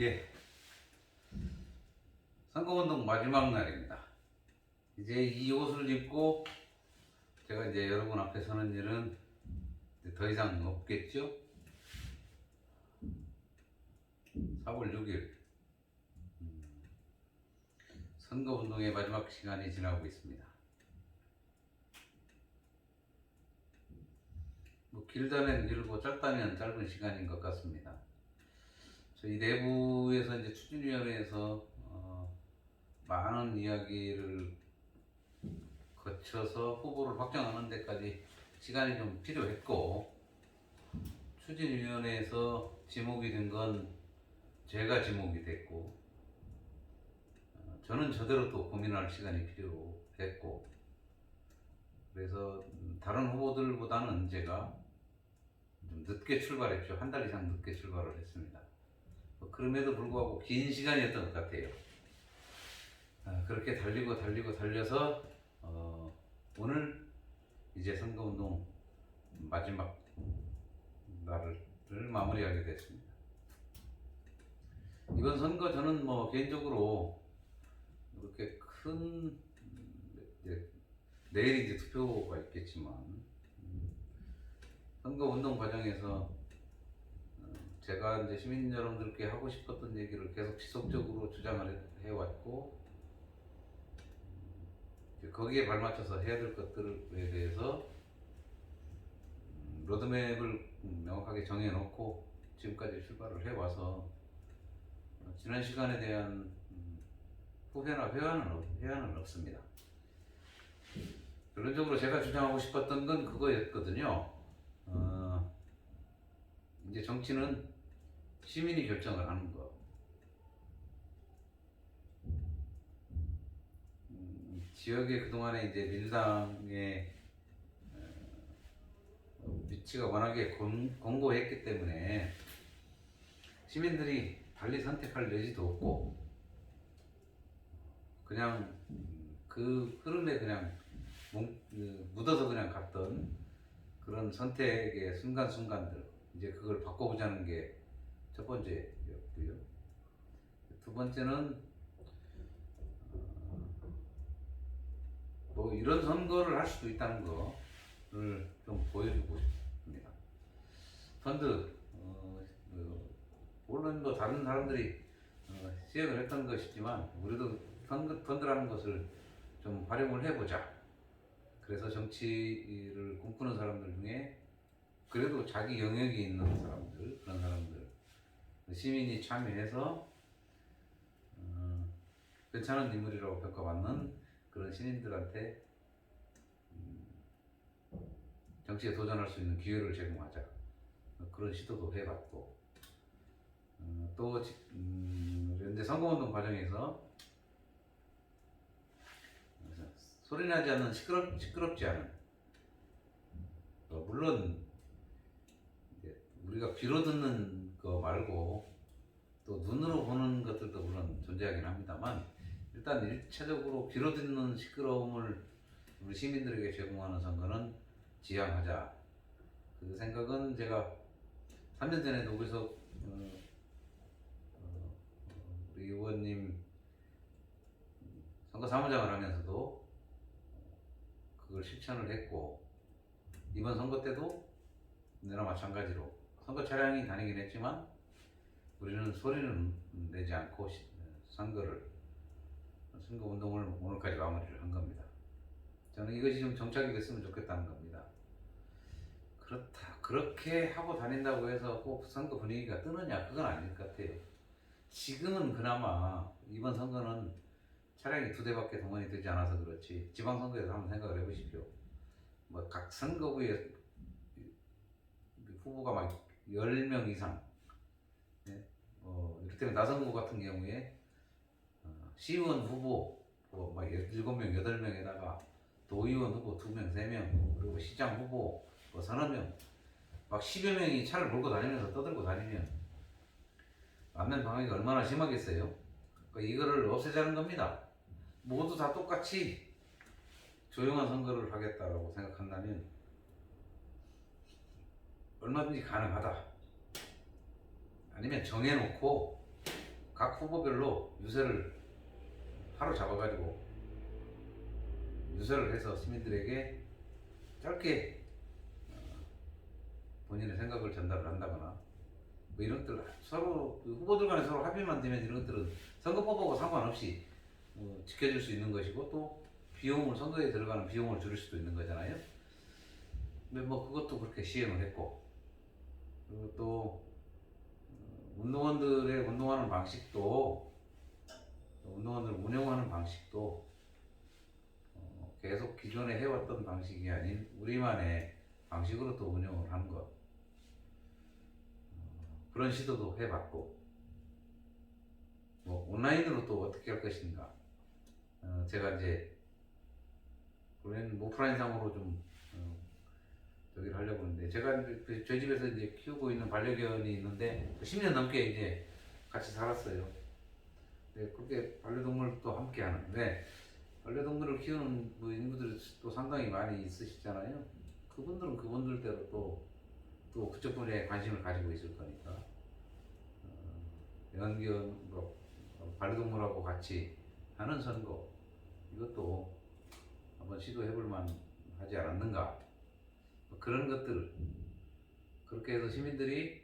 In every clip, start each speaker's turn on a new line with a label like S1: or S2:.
S1: 예. 선거운동 마지막 날입니다. 이제 이 옷을 입고 제가 이제 여러분 앞에 서는 일은 더 이상 없겠죠? 4월 6일 음, 선거운동의 마지막 시간이 지나고 있습니다. 뭐 길다면 길고 짧다면 짧은 시간인 것 같습니다. 저희 내부에서 이제 추진위원회에서 어, 많은 이야기를 거쳐서 후보를 확정하는 데까지 시간이 좀 필요했고 추진위원회에서 지목이 된 건 제가 지목이 됐고 어, 저는 저대로 또 고민할 시간이 필요했고 그래서 음, 다른 후보들보다는 제가 좀 늦게 출발했죠 한 달 이상 늦게 출발을 했습니다. 뭐 그럼에도 불구하고 긴 시간이었던 것 같아요. 아, 그렇게 달리고 달리고 달려서 어, 오늘 이제 선거운동 마지막 날을 마무리하게 됐습니다. 이번 선거 저는 뭐 개인적으로 그렇게 큰 음, 이제 내일 이제 투표가 있겠지만 음, 선거 운동 과정에서 제가 이제 시민 여러분들께 하고 싶었던 얘기를 계속 지속적으로 주장을 해왔고 거기에 발맞춰서 해야 될 것들에 대해서 음, 로드맵을 명확하게 정해놓고 지금까지 출발을 해와서 어, 지난 시간에 대한 음, 후회나 회한은, 없- 회한은 없습니다. 결론적으로 제가 주장하고 싶었던 건 그거였거든요. 어, 이제 정치는 시민이 결정을 하는 거. 음, 지역의 그동안에 이제 민주당의 어, 위치가 워낙에 권, 권고했기 때문에 시민들이 달리 선택할 여지도 없고 그냥 음, 그 흐름에 그냥 뭉- 그 묻어서 그냥 갔던 그런 선택의 순간순간들 이제 그걸 바꿔보자는 게 첫 번째였고요. 두 번째는 어, 뭐 이런 선거를 할 수도 있다는 거를 좀 보여주고 싶습니다. 펀드 어, 그, 물론 뭐 다른 사람들이 어, 시행을 했던 것이지만 우리도 펀드, 펀드라는 것을 좀 활용을 해보자. 그래서 정치를 꿈꾸는 사람들 중에 그래도 자기 영역이 있는 사람들 그런 사람들 시민이 참여해서 어, 괜찮은 인물이라고 평가받는 그런 신인들한테 음, 정치에 도전할 수 있는 기회를 제공하자. 어, 그런 시도도 해봤고 어, 또 지- 음, 현재 선거운동 과정에서 소리나지 않는 시끄럽, 시끄럽지 않은 어, 물론 우리가 귀로 듣는 거 말고 또 눈으로 보는 것들도 물론 존재하긴 합니다만 일단 일차적으로 귀로 듣는 시끄러움을 우리 시민들에게 제공하는 선거는 지향하자. 그 생각은 제가 3년 전에 녹에서 어, 어, 우리 의원님 선거 사무장을 하면서도 그걸 실천을 했고 이번 선거 때도 내나 마찬가지로 선거 차량이 다니긴 했지만 우리는 소리는 내지 않고 시- 선거를 선거 운동을 오늘까지 마무리를 한 겁니다. 저는 이것이 좀 정착이 됐으면 좋겠다는 겁니다. 그렇다 그렇게 하고 다닌다고 해서 꼭 선거 분위기가 뜨느냐 그건 아닐 것 같아요. 지금은 그나마 이번 선거는 차량이 두 대밖에 동원이 되지 않아서 그렇지 지방선거에서 한번 생각을 해보십시오. 뭐 각 선거구에 후보가 막 10명 이상 네? 어, 이를테면 나선구 같은 경우에 어, 시의원 후보 뭐, 막 7명, 8명에다가 도의원 후보 2명, 3명 그리고 시장 후보 뭐 서너 명막 10여 명이 차를 몰고 다니면서 떠들고 다니면 안면 방향이 얼마나 심하겠어요? 그러니까 이거를 없애자는 겁니다. 모두 다 똑같이 조용한 선거를 하겠다라고 생각한다면 얼마든지 가능하다. 아니면 정해놓고 각 후보별로 유세를 하루 잡아가지고 유세를 해서 시민들에게 짧게 어, 본인의 생각을 전달을 한다거나 뭐 이런 것들 서로 그 후보들 간에 서로 합의만 되면 이런 것들은 선거법하고 상관없이 어, 지켜줄 수 있는 것이고 또 비용을 선거에 들어가는 비용을 줄일 수도 있는 거잖아요. 근데 뭐 그것도 그렇게 시행을 했고 그리고 또 어, 운동원들의 운동하는 방식도 운동원들 운영하는 방식도 어, 계속 기존에 해왔던 방식이 아닌 우리만의 방식으로 또 운영을 하는 것. 어, 그런 시도도 해봤고 뭐 온라인으로 또 어떻게 할 것인가. 어, 제가 이제 원래는 오프라인 상으로 좀 어, 저기를 하려고 하는데 제가 그 저희 집에서 이제 키우고 있는 반려견이 있는데 10년 넘게 이제 같이 살았어요. 네, 그렇게 반려동물도 함께 하는데 반려동물을 키우는 뭐 인구들이 또 상당히 많이 있으시잖아요. 그분들은 그분들대로 또, 또 그쪽 분야에 관심을 가지고 있을 거니까 어, 애완견 뭐 어, 반려동물하고 같이 하는 선거 이것도 한번 시도해볼 만 하지 않았는가 뭐 그런 것들 그렇게 해서 시민들이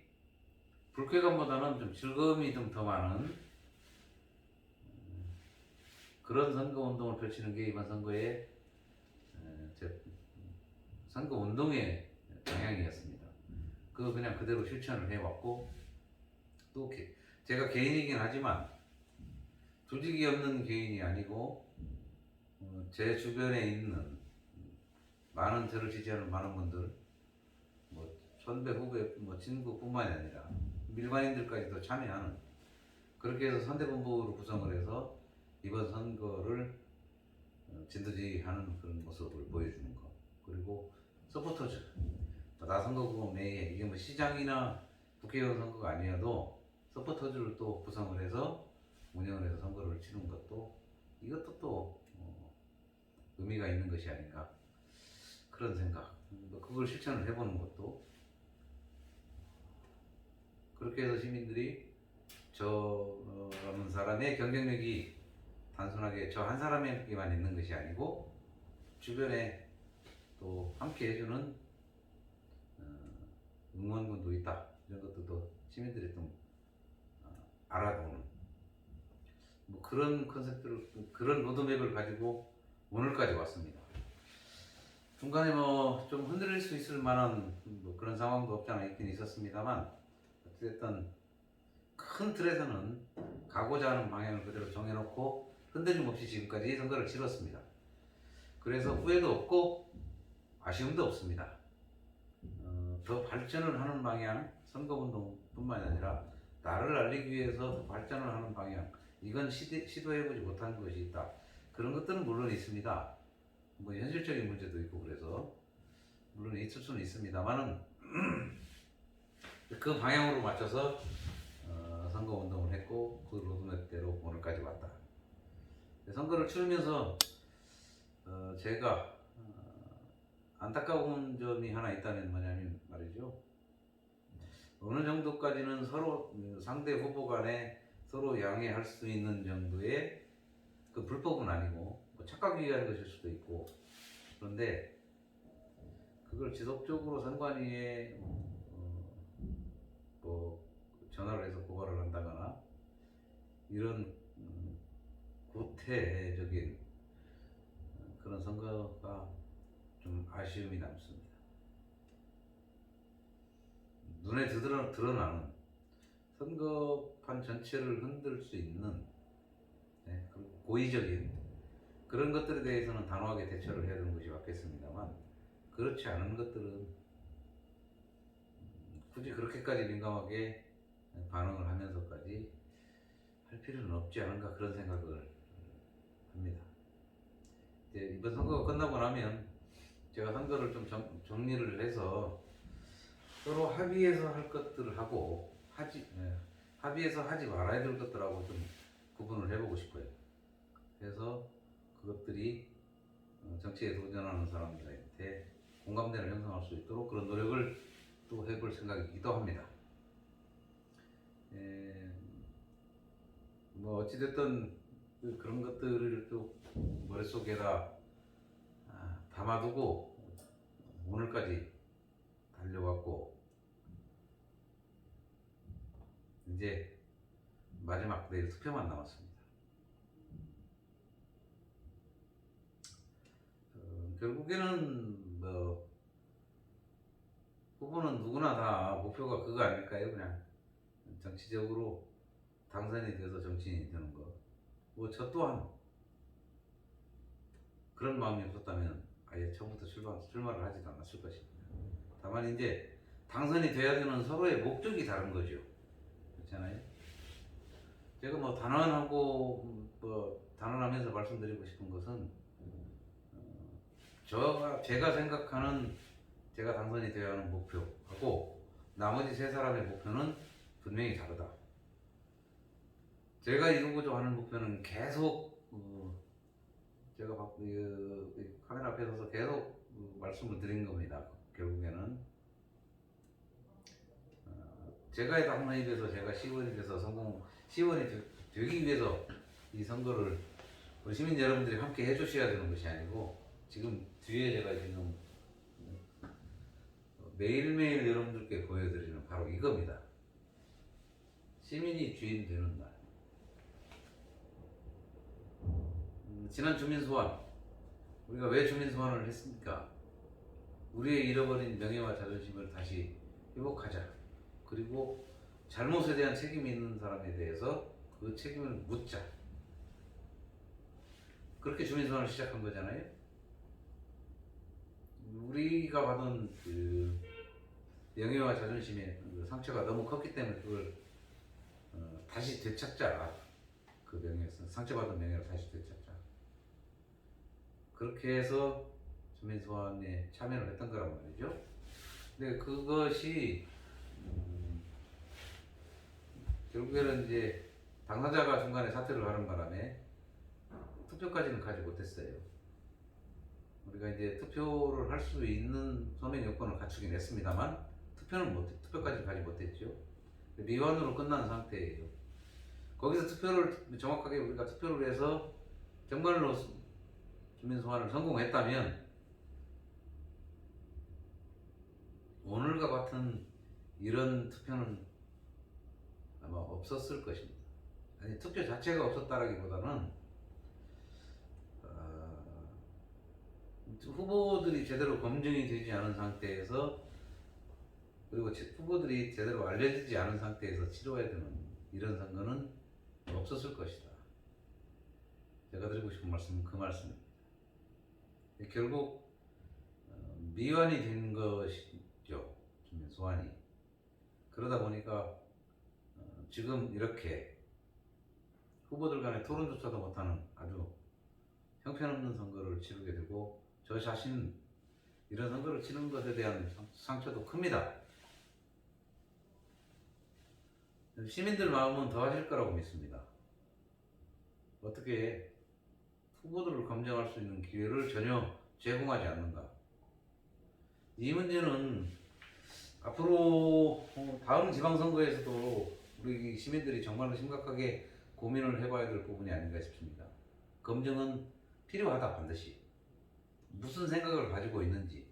S1: 불쾌감보다는 좀 즐거움이 좀 더 많은 음, 그런 선거 운동을 펼치는 게 이번 선거의 선거 운동의 방향이었습니다. 그거 그냥 그대로 실천을 해왔고 또 개- 제가 개인이긴 하지만 조직이 없는 개인이 아니고 어, 제 주변에 있는 많은 저를 지지하는 많은 분들 뭐 선배 후배 뭐 친구뿐만이 아니라 일반인들까지도 참여하는 그렇게 해서 선대본부로 구성을 해서 이번 선거를 어, 진두지휘하는 그런 모습을 보여주는 거. 그리고 서포터즈. 나 선거구 내에 이게 뭐 시장이나 국회의원 선거가 아니어도 서포터즈를 또 구성을 해서 운영을 해서 선거를 치는 것도 이것도 또 어, 의미가 있는 것이 아닌가 그런 생각. 뭐 그걸 실천을 해보는 것도. 그렇게 해서 시민들이 저라는 사람의 경쟁력이 단순하게 저 한 사람에게만 있는 것이 아니고 주변에 또 함께 해주는 어, 응원군도 있다. 이런 것들도 시민들이 좀 어, 알아보는. 뭐 그런 컨셉들을 그런 로드맵을 가지고 오늘까지 왔습니다. 중간에 뭐 좀 흔들릴 수 있을 만한 뭐 그런 상황도 없지 않아 있긴 있었습니다만 어쨌든 큰 틀에서는 가고자 하는 방향을 그대로 정해놓고 흔들림 없이 지금까지 선거를 치렀습니다. 그래서 후회도 없고 아쉬움도 없습니다. 어, 더 발전을 하는 방향, 선거운동뿐만 아니라 나를 알리기 위해서 더 발전을 하는 방향, 이건 시도해보지 못한 것이 있다. 그런 것들은 물론 있습니다. 뭐 현실적인 문제도 있고 그래서 물론 있을 수는 있습니다만은 그 방향으로 맞춰서 어, 선거 운동을 했고 그 로드맵대로 오늘까지 왔다. 선거를 치르면서 어, 제가 어, 안타까운 점이 하나 있다면 뭐냐면 말이죠. 어느 정도까지는 서로 음, 상대 후보 간에 서로 양해할 수 있는 정도의 그 불법은 아니고 뭐 착각 위한 것일 수도 있고 그런데 그걸 지속적으로 선관위에 어, 뭐 전화를 해서 고발을 한다거나 이런 음, 구태적인 어, 그런 선거가 좀 아쉬움이 남습니다. 눈에 드러, 드러나는 선거판 전체를 흔들 수 있는 네, 그리고 고의적인 그런 것들에 대해서는 단호하게 대처를 해야 되는 것이 맞겠습니다만 그렇지 않은 것들은 음, 굳이 그렇게까지 민감하게 반응을 하면서까지 할 필요는 없지 않은가 그런 생각을 합니다. 이제 이번 선거가 끝나고 나면 제가 선거를 좀 정, 정리를 해서 서로 합의해서 할 것들을 하고 하지 예, 합의해서 하지 말아야 될 것들하고 좀 구분을 해보고 싶어요. 그래서 그것들이 어, 정치에 도전하는 사람들한테 공감대를 형성할 수 있도록 그런 노력을 또 해볼 생각이기도 합니다. 에, 뭐 어찌됐든 그 그런 것들을 또 머릿속에다 아, 담아두고 오늘까지 달려왔고 이제 마지막 내일 투표만 남았습니다. 어, 결국에는 뭐 후보는 누구나 다 목표가 그거 아닐까요? 그냥 정치적으로 당선이 돼서 정치인이 되는 거. 뭐 저 또한 그런 마음이 없었다면 아예 처음부터 출마, 출마를 하지도 않았을 것입니다. 다만 이제 당선이 돼야 되는 서로의 목적이 다른 거죠. 그렇잖아요. 제가 뭐 단언하고 음, 뭐 단언하면서 말씀드리고 싶은 것은 어, 저가 제가 생각하는 제가 당선이 되어야 하는 목표하고 나머지 세 사람의 목표는 분명히 다르다. 제가 이루고자 하는 목표는 계속 어, 제가 바- 그, 이 카메라 앞에 서서 계속 그 말씀을 드린 겁니다. 결국에는 어, 제가 당선이 돼서 제가 시의원이 돼서 성공 시의원이 되- 되기 위해서 이 선거를 시민 여러분들이 함께 해주셔야 되는 것이 아니고 지금 뒤에 제가 지금 어, 매일매일 여러분들께 보여드리는 바로 이겁니다. 시민이 주인 되는 날. 음, 지난 주민 소환 우리가 왜 주민 소환을 했습니까? 우리의 잃어버린 명예와 자존심을 다시 회복하자. 그리고 잘못에 대한 책임이 있는 사람에 대해서 그 책임을 묻자. 그렇게 주민 소환을 시작한 거잖아요. 우리가 받은 그 명예와 자존심의 그 상처가 너무 컸기 때문에 그걸 어, 다시 되찾자. 그 명예, 상처받은 명예를 다시 되찾자. 그렇게 해서 주민 소환에 참여를 했던 거란 말이죠. 근데 그것이 음, 결국에는 이제 당사자가 중간에 사퇴를 하는 바람에 투표까지는 가지 못했어요. 우리가 이제 투표를 할 수 있는 서면 요건을 갖추긴 했습니다만 투표는 못 투표까지 가지 못했죠. 미완으로 끝난 상태예요. 거기서 투표를 정확하게 우리가 투표를 해서 정말로 주민 소환을 성공했다면 오늘과 같은 이런 투표는 아마 없었을 것입니다. 아니 투표 자체가 없었다라기보다는 어, 후보들이 제대로 검증이 되지 않은 상태에서 그리고 제- 후보들이 제대로 알려지지 않은 상태에서 치러야 되는 이런 선거는 없었을 것이다. 제가 드리고 싶은 말씀은 그 말씀입니다. 결국 어, 미완이 된 것이죠. 소환이. 그러다 보니까 어, 지금 이렇게 후보들 간의 토론조차도 못하는 아주 형편없는 선거를 치르게 되고 저 자신 이런 선거를 치는 것에 대한 상- 상처도 큽니다. 시민들 마음은 더 하실 거라고 믿습니다. 어떻게 후보들을 검증할 수 있는 기회를 전혀 제공하지 않는가. 이 문제는 앞으로 어, 다음 지방선거에서도 우리 시민들이 정말로 심각하게 고민을 해봐야 될 부분이 아닌가 싶습니다. 검증은 필요하다 반드시. 무슨 생각을 가지고 있는지,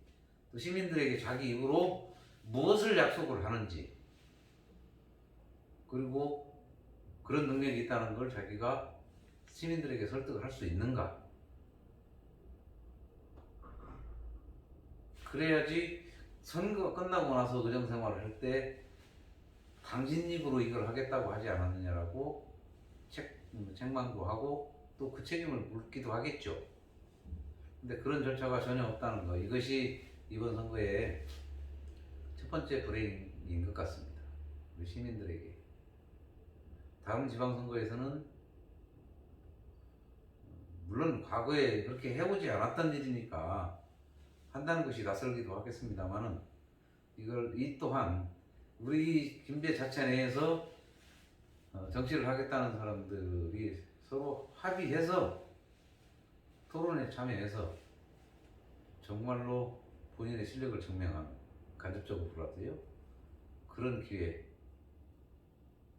S1: 또 시민들에게 자기 입으로 무엇을 약속을 하는지, 그리고 그런 능력이 있다는 걸 자기가 시민들에게 설득을 할 수 있는가? 그래야지 선거가 끝나고 나서 의정 생활을 할 때 당신 입으로 이걸 하겠다고 하지 않았느냐라고 책, 음, 책망도 하고 또 그 책임을 묻기도 하겠죠. 근데 그런 절차가 전혀 없다는 거 이것이 이번 선거의 첫 번째 불행인 것 같습니다. 우리 시민들에게 다음 지방선거에서는 물론 과거에 그렇게 해보지 않았던 일이니까 한다는 것이 낯설기도 하겠습니다만은 이걸 이 또한 우리 김배 자체 내에서 어, 정치를 하겠다는 사람들이 서로 합의해서 토론에 참여해서 정말로 본인의 실력을 증명한 간접적으로라도요 그런 기회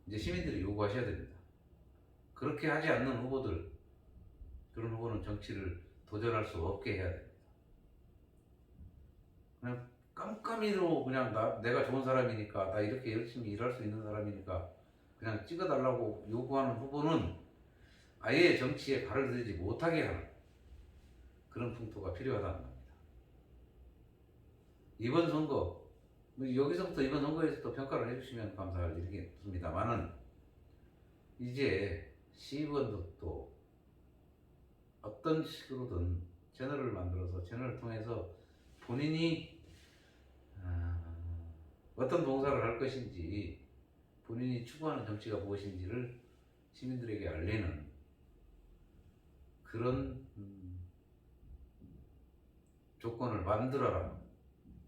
S1: 이제 시민들이 요구하셔야 됩니다. 그렇게 하지 않는 후보들 그런 후보는 정치를 도전할 수 없게 해야 됩니다. 그냥 깜깜이로 그냥 나 내가 좋은 사람이니까 나 이렇게 열심히 일할 수 있는 사람이니까 그냥 찍어달라고 요구하는 후보는 아예 정치에 발을 들이지 못하게 하는 그런 풍토가 필요하다는 겁니다. 이번 선거 뭐 여기서부터 이번 선거에서 또 평가를 해주시면 감사할 일이겠습니다만은 이제 시의원도 또 어떤 식으로든 채널을 만들어서 채널을 통해서 본인이 아, 어떤 봉사를 할 것인지 본인이 추구하는 정치가 무엇인지를 시민들에게 알리는 그런 음, 조건을 만들어라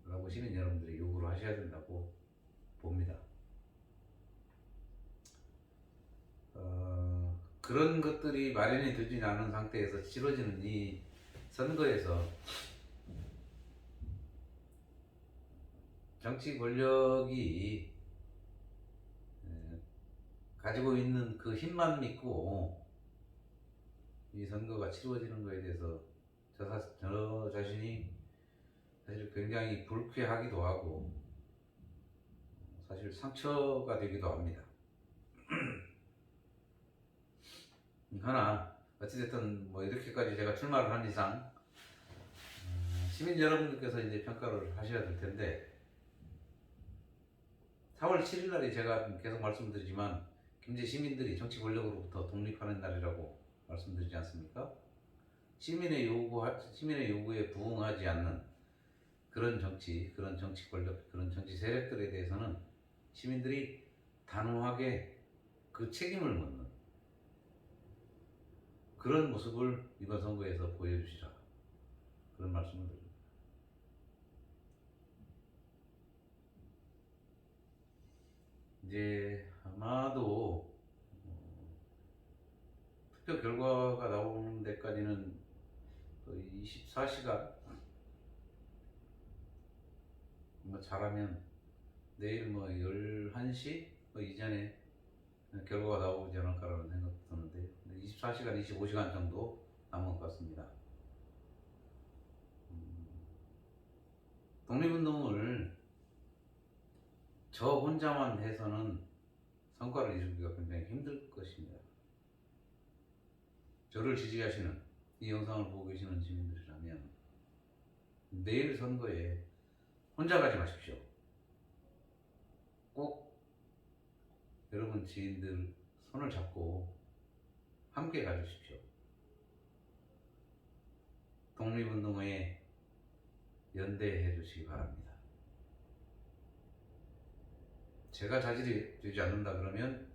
S1: 라고 시민 여러분들이 요구를 하셔야 된다고 봅니다. 어, 그런 것들이 마련이 되지 않은 상태에서 치러지는 이 선거에서 정치 권력이 에, 가지고 있는 그 힘만 믿고 이 선거가 치루어지는 거에 대해서 저, 사, 저 자신이 사실 굉장히 불쾌하기도 하고 사실 상처가 되기도 합니다. 하나 어찌됐든 뭐 이렇게까지 제가 출마를 한 이상 어, 시민 여러분들께서 이제 평가를 하셔야 될 텐데 4월 7일 날이 제가 계속 말씀드리지만 김제 시민들이 정치 권력으로부터 독립하는 날이라고 말씀드리지 않습니까? 시민의 요구 시민의 요구에 부응하지 않는 그런 정치, 그런 정치 권력, 그런 정치 세력들에 대해서는 시민들이 단호하게 그 책임을 묻는 그런 모습을 이번 선거에서 보여주시라 그런 말씀을 드립니다. 이제 아마도 어, 투표 결과가 나오는 데까지는 거의 24시간 뭐 잘하면 내일 뭐 11시 뭐 이전에 결과가 나오지 않을까라는 생각 드는데 24시간, 25시간 정도 남은 것 같습니다. 음, 독립운동을 저 혼자만 해서는 성과를 이루기가 굉장히 힘들 것입니다. 저를 지지하시는 이 영상을 보고 계시는 시민들이라면 내일 선거에 혼자 가지 마십시오. 꼭 여러분 지인들 손을 잡고 함께 가주십시오. 독립운동에 연대해 주시기 바랍니다. 제가 자질이 되지 않는다 그러면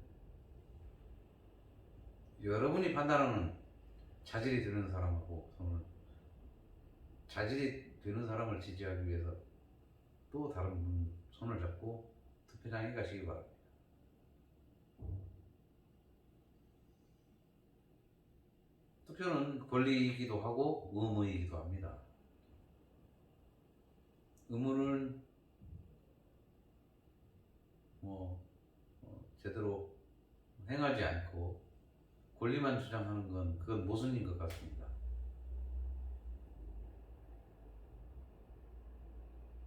S1: 여러분이 판단하는 자질이 되는 사람하고 손을 자질이 되는 사람을 지지하기 위해서 또 다른 분 손을 잡고 투표장에 가시기 바랍니다. 투표는 권리이기도 하고 의무이기도 합니다. 의무는 뭐 어, 제대로 행하지 않고 권리만 주장하는 건 그건 모순인 것 같습니다.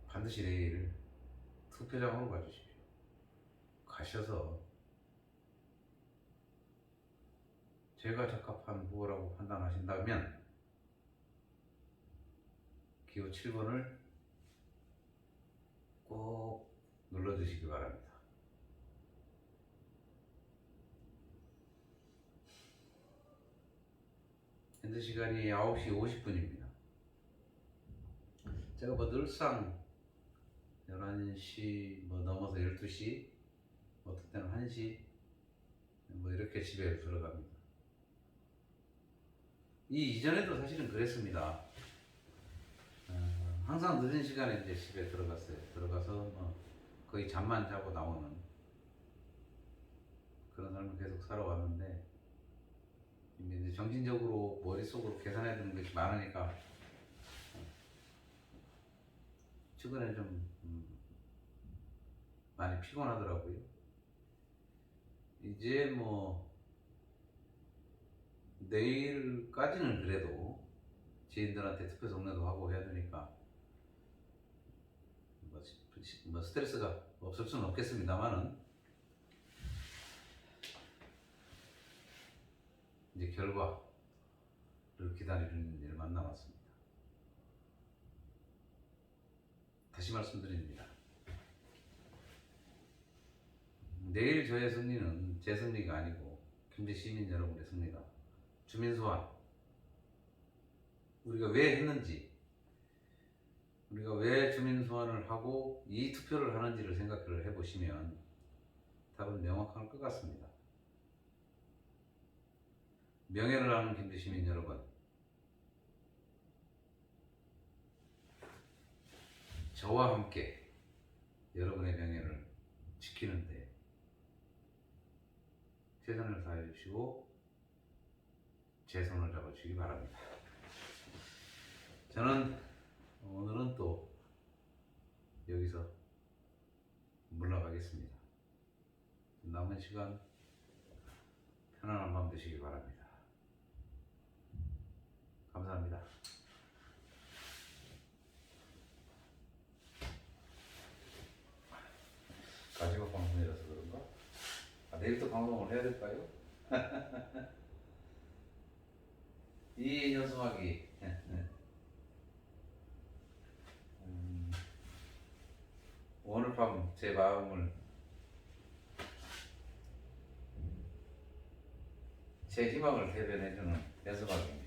S1: 반드시 내일 투표장으로 가주십시오. 가셔서 제가 적합한 후보라고 판단하신다면 기호 7번을 꼭 눌러주시기 바랍니다. 현재 시간이 9시 50분입니다. 제가 뭐 늘상 11시 뭐 넘어서 12시 어떨 때는 1시 뭐 이렇게 집에 들어갑니다. 이 이전에도 사실은 그랬습니다. 어, 항상 늦은 시간에 이제 집에 들어갔어요. 들어가서 뭐 거의 잠만 자고 나오는 그런 삶을 계속 살아왔는데 이제 정신적으로 머릿속으로 계산해야 되는 것이 많으니까 최근에 좀 음, 많이 피곤하더라고요. 이제 뭐 내일까지는 그래도 지인들한테 투표 동네도 하고 해야 되니까 뭐, 시- 뭐 스트레스가 없을 수는 없겠습니다만은 이제 결과를 기다리는 일만 남았습니다. 다시 말씀드립니다. 내일 저의 승리는 제 승리가 아니고 김제 시민 여러분의 승리다. 주민 소환 우리가 왜 했는지 우리가 왜 주민 소환을 하고 이 투표를 하는지를 생각을 해보시면 답은 명확할 것 같습니다. 명예를 아는 김제 시민 여러분 저와 함께 여러분의 명예를 지키는데 최선을 다해 주시고 제 손을 잡아 주시기 바랍니다. 저는 오늘은 또 여기서 물러가겠습니다. 남은 시간 편안한 밤 되시기 바랍니다. 감사합니다. 가지고 방송이라서 그런가? 아, 내일 또 방송을 해야 될까요? 이 녀석하기. 음, 오늘 밤 제 마음을 제 희망을 대변해주는 연습하기입니다.